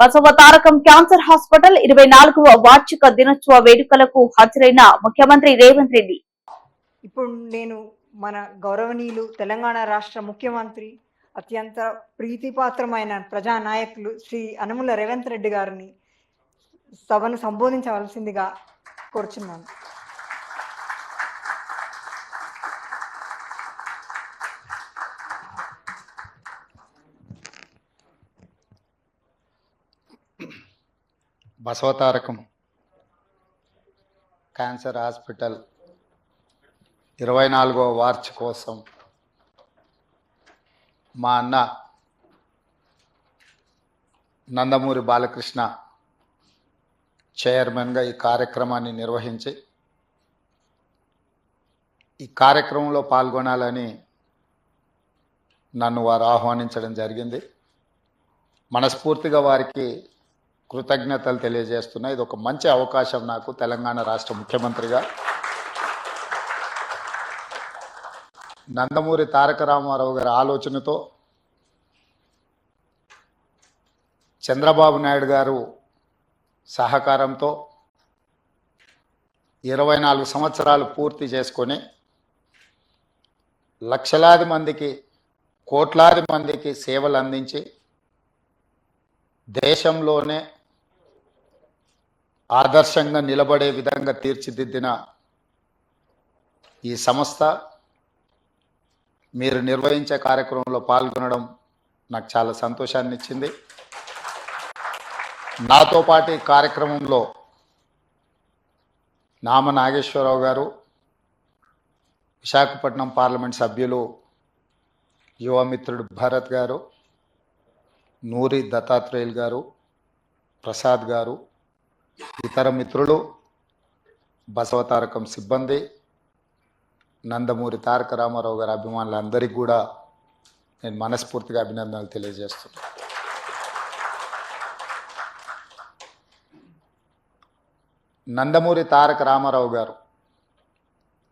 Basava Tarakam cancer hospital ఇరవై నాలుగవ వార్షిక దినోత్సవ వేడుకలకు హాజరైన ముఖ్యమంత్రి రేవంత్ రెడ్డి. ఇప్పుడు నేను మన గౌరవనీయులు తెలంగాణ రాష్ట్ర ముఖ్యమంత్రి అత్యంత ప్రీతిపాత్రమైన ప్రజానాయకులు శ్రీ అనుముల రేవంత్ రెడ్డి గారిని సభను సంబోధించవలసిందిగా కోరుచున్నాను. బసవతారకం క్యాన్సర్ హాస్పిటల్ ఇరవై నాలుగో వార్చ్ కోసం మా అన్న నందమూరి బాలకృష్ణ చైర్మన్గా ఈ కార్యక్రమాన్ని నిర్వహించి ఈ కార్యక్రమంలో పాల్గొనాలని నన్ను వారు ఆహ్వానించడం జరిగింది. మనస్ఫూర్తిగా వారికి కృతజ్ఞతలు తెలియజేస్తున్నా. ఇది ఒక మంచి అవకాశం నాకు తెలంగాణ రాష్ట్ర ముఖ్యమంత్రిగా. నందమూరి తారక రామారావు గారి ఆలోచనతో చంద్రబాబు నాయుడు గారు సహకారంతో ఇరవై నాలుగు సంవత్సరాలు పూర్తి చేసుకొని లక్షలాది మందికి కోట్లాది మందికి సేవలు అందించి దేశంలోనే ఆదర్శంగా నిలబడే విధంగా తీర్చిదిద్దిన ఈ సంస్థ మీరు నిర్వహించే కార్యక్రమంలో పాల్గొనడం నాకు చాలా సంతోషాన్ని ఇచ్చింది నాతో పాటు ఈ కార్యక్రమంలో నామ నాగేశ్వరరావు గారు విశాఖపట్నం పార్లమెంట్ సభ్యులు యువమిత్రుడు భరత్ గారు నూరి దత్తాత్రేయులు గారు ప్రసాద్ గారు ఇతర మిత్రులు బసవతారకం సిబ్బంది నందమూరి తారక రామారావు గారి అభిమానులందరికీ కూడా నేను మనస్ఫూర్తిగా అభినందనలు తెలియజేస్తున్నాను. నందమూరి తారక రామారావు గారు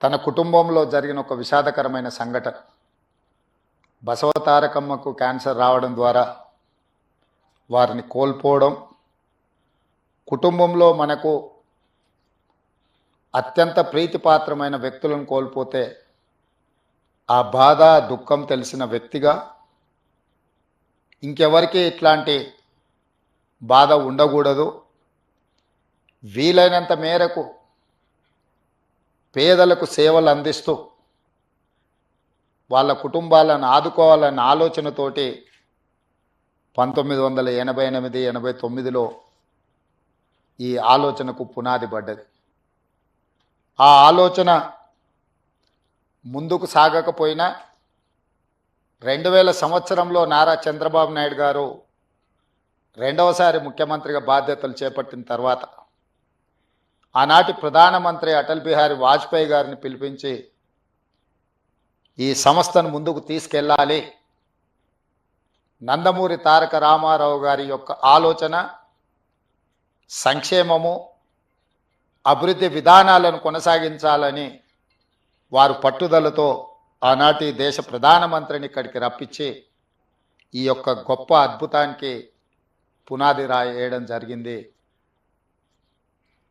తన కుటుంబంలో జరిగిన ఒక విషాదకరమైన సంఘటన. బసవ తారకమ్మకు క్యాన్సర్ రావడం ద్వారా వారిని కోల్పోవడం కుటుంబంలో మనకు అత్యంత ప్రీతిపాత్రమైన వ్యక్తులను కోల్పోతే ఆ బాధ దుఃఖం తెలిసిన వ్యక్తిగా ఇంకెవరికి ఇట్లాంటి బాధ ఉండకూడదు. వీలైనంత మేరకు పేదలకు సేవలు అందిస్తూ వాళ్ళ కుటుంబాలను ఆదుకోవాలన్న ఆలోచనతోటి పంతొమ్మిది వందల ఎనభై ఎనిమిది ఎనభై తొమ్మిదిలో ఈ ఆలోచనకు పునాది పడ్డది. ఆ ఆలోచన ముందుకు సాగకపోయినా రెండు వేల సంవత్సరంలో నారా చంద్రబాబు నాయుడు గారు రెండవసారి ముఖ్యమంత్రిగా బాధ్యతలు చేపట్టిన తర్వాత ఆనాటి ప్రధానమంత్రి అటల్ బిహారీ వాజ్పేయి గారిని పిలిపించి ఈ సంస్థను ముందుకు తీసుకెళ్ళాలి. నందమూరి తారక రామారావు గారి యొక్క ఆలోచన సంక్షేమము అభివృద్ధి విధానాలను కొనసాగించాలని వారు పట్టుదలతో ఆనాటి దేశ ప్రధానమంత్రిని ఇక్కడికి రప్పించి ఈ యొక్క గొప్ప అద్భుతానికి పునాది రాయడం జరిగింది.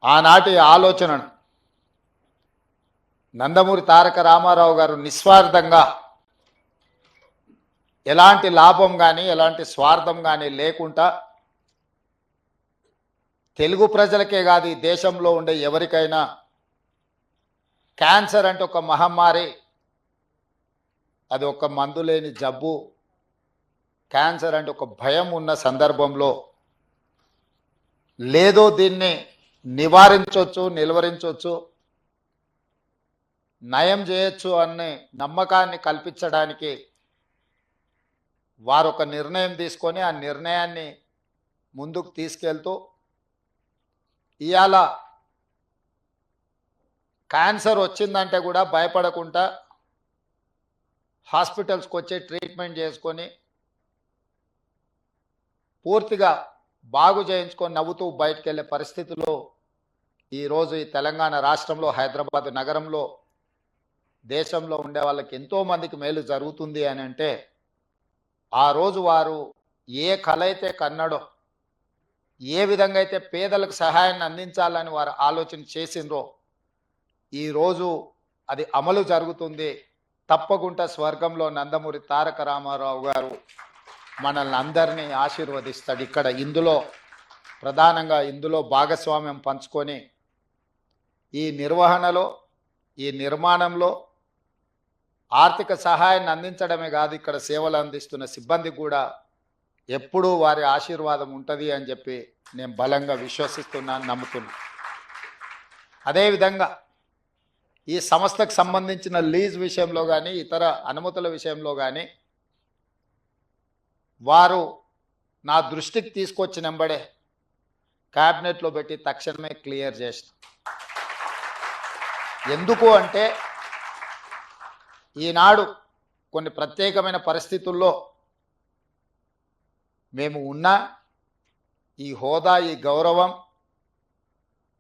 ఆనాటి ఆలోచనను నందమూరి తారక రామారావు గారు నిస్వార్థంగా ఎలాంటి లాభం కానీ ఎలాంటి స్వార్థం కానీ లేకుండా తెలుగు ప్రజలకే కాదు ఈ దేశంలో ఉండే ఎవరికైనా క్యాన్సర్ అంటే ఒక మహమ్మారి. అది ఒక మందు లేని జబ్బు. క్యాన్సర్ అంటే ఒక భయం ఉన్న సందర్భంలో లేదో దీన్ని నివారించవచ్చు నిలువరించవచ్చు నయం చేయొచ్చు అనే నమ్మకాన్ని కల్పించడానికి వారొక నిర్ణయం తీసుకొని ఆ నిర్ణయాన్ని ముందుకు తీసుకెళ్తూ ఇవాళ క్యాన్సర్ వచ్చిందంటే కూడా భయపడకుండా హాస్పిటల్స్కి వచ్చి ట్రీట్మెంట్ చేసుకొని పూర్తిగా బాగు చేయించుకొని నవ్వుతూ బయటకు వెళ్ళే పరిస్థితిలో ఈరోజు ఈ తెలంగాణ రాష్ట్రంలో హైదరాబాద్ నగరంలో దేశంలో ఉండే వాళ్ళకి ఎంతోమందికి మేలు జరుగుతుంది అని అంటే ఆ రోజు వారు ఏ కళ అయితే కన్నడో ఏ విధంగా అయితే పేదలకు సహాయాన్ని అందించాలని వారు ఆలోచన చేసిండ్రో ఈరోజు అది అమలు జరుగుతుంది. తప్పకుండా స్వర్గంలో నందమూరి తారక రామారావు గారు మనల్ని అందరినీ ఆశీర్వదిస్తాడు. ఇక్కడ ఇందులో ప్రధానంగా ఇందులో భాగస్వామ్యం పంచుకొని ఈ నిర్వహణలో ఈ నిర్మాణంలో ఆర్థిక సహాయాన్ని అందించడమే కాదు ఇక్కడ సేవలు అందిస్తున్న సిబ్బంది కూడా ఎప్పుడూ వారి ఆశీర్వాదం ఉంటుంది అని చెప్పి నేను బలంగా విశ్వసిస్తున్నాను నమ్ముతున్నాను. అదేవిధంగా ఈ సంస్థకు సంబంధించిన లీజ్ విషయంలో కానీ ఇతర అనుమతుల విషయంలో కానీ వారు నా దృష్టికి తీసుకొచ్చిన వెంబడే క్యాబినెట్లో పెట్టి తక్షణమే క్లియర్ చేసిన. ఎందుకు అంటే ఈనాడు కొన్ని ప్రత్యేకమైన పరిస్థితుల్లో మేము ఉన్న ఈ హోదా ఈ గౌరవం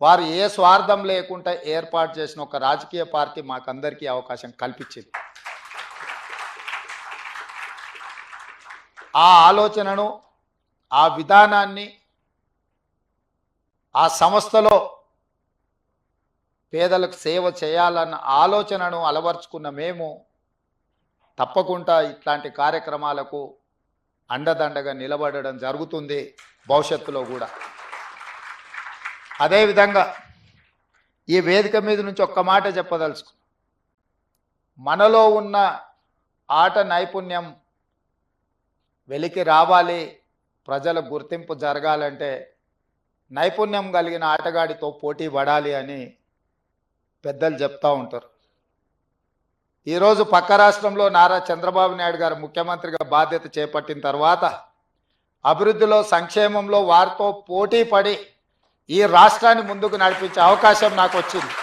వారు ఏ స్వార్థం లేకుండా ఏర్పాటు చేసిన ఒక రాజకీయ పార్టీ మాకందరికీ అవకాశం కల్పించింది. ఆ ఆలోచనను ఆ విధానాన్ని ఆ సంస్థలో పేదలకు సేవ చేయాలన్న ఆలోచనను అలవర్చుకున్న మేము తప్పకుండా ఇట్లాంటి కార్యక్రమాలకు అండదండగా నిలబడడం జరుగుతుంది భవిష్యత్తులో కూడా. అదేవిధంగా ఈ వేదిక మీద నుంచి ఒక్క మాట చెప్పదలుచుకు మనలో ఉన్న ఆట నైపుణ్యం వెలికి రావాలి ప్రజల గుర్తింపు జరగాలంటే నైపుణ్యం కలిగిన ఆటగాడితో పోటీ పడాలి అని పెద్దలు చెప్తూ ఉంటారు. ఈరోజు పక్క రాష్ట్రంలో నారా చంద్రబాబు నాయుడు గారు ముఖ్యమంత్రిగా బాధ్యత చేపట్టిన తర్వాత అభివృద్ధిలో సంక్షేమంలో వారితో పోటీ పడి ఈ రాష్ట్రాన్ని ముందుకు నడిపించే అవకాశం నాకు వచ్చింది.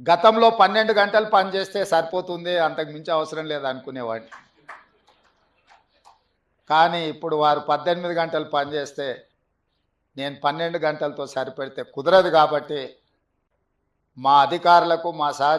గతంలో పన్నెండు గంటలు పనిచేస్తే సరిపోతుంది అంతకు మించి అవసరం లేదు అనుకునేవాడిని. కానీ ఇప్పుడు వారు పద్దెనిమిది గంటలు పనిచేస్తే నేను పన్నెండు గంటలతో సరిపెడితే కుదరదు కాబట్టి మా అధికారులకు మా సహ